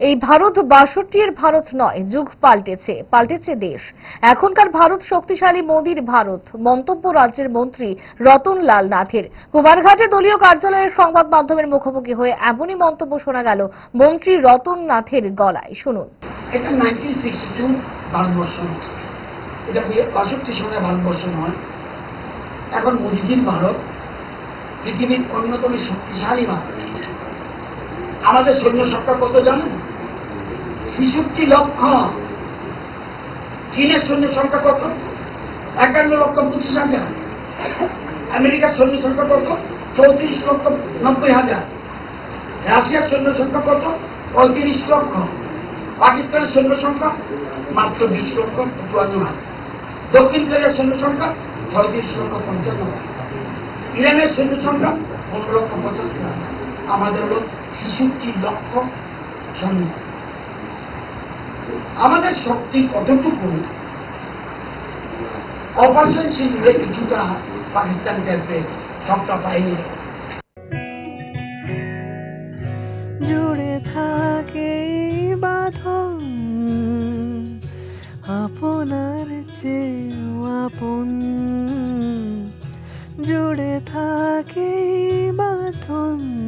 এই ভারত বাষট্টি এর ভারত নয়, যুগ পাল্টেছে পাল্টেছে দেশ। এখনকার ভারত শক্তিশালী মোদীর ভারত, মন্তব্য রাজ্যের মন্ত্রী রতন লাল নাথের। কুমারঘাটে দলীয় কার্যালয়ের সংবাদ মাধ্যমের মুখোমুখি হয়ে এমনই মন্তব্য শোনা গেল মন্ত্রী রতন নাথের গলায়। শুনুন। এখন মোদিজির ভারত, পৃথিবীর অন্যতম শক্তিশালী ভারত। আমাদের সৈন্য সংখ্যা কত জানেন? ছেষট্টি লক্ষ। চীনের সৈন্য সংখ্যা কত? একান্ন লক্ষ পঁচিশ হাজার। আমেরিকার সৈন্য সংখ্যা কত? চৌত্রিশ লক্ষ নব্বই হাজার। রাশিয়ার সৈন্য সংখ্যা কত? পঁয়ত্রিশ লক্ষ। পাকিস্তানের সৈন্য সংখ্যা মাত্র বিশ লক্ষ চুয়ান্ন হাজার। দক্ষিণ কোরিয়ার সৈন্য সংখ্যা ছয়ত্রিশ লক্ষ পঞ্চান্ন হাজার। ইরানের সৈন্য সংখ্যা পনেরো লক্ষ পঁচাত্তর হাজার। আমাদের হল ছেষট্টি লক্ষ সৈন্য আমাদের শক্তি কতটুকু? অপারেশন সিঁদুরে কিছুটা পাকিস্তান পেয়েছে সবটা পাইনি। জুড়ে থাকে বাঁধন, আপনার চেয়েও আপন। জুড়ে থাকে বাঁধন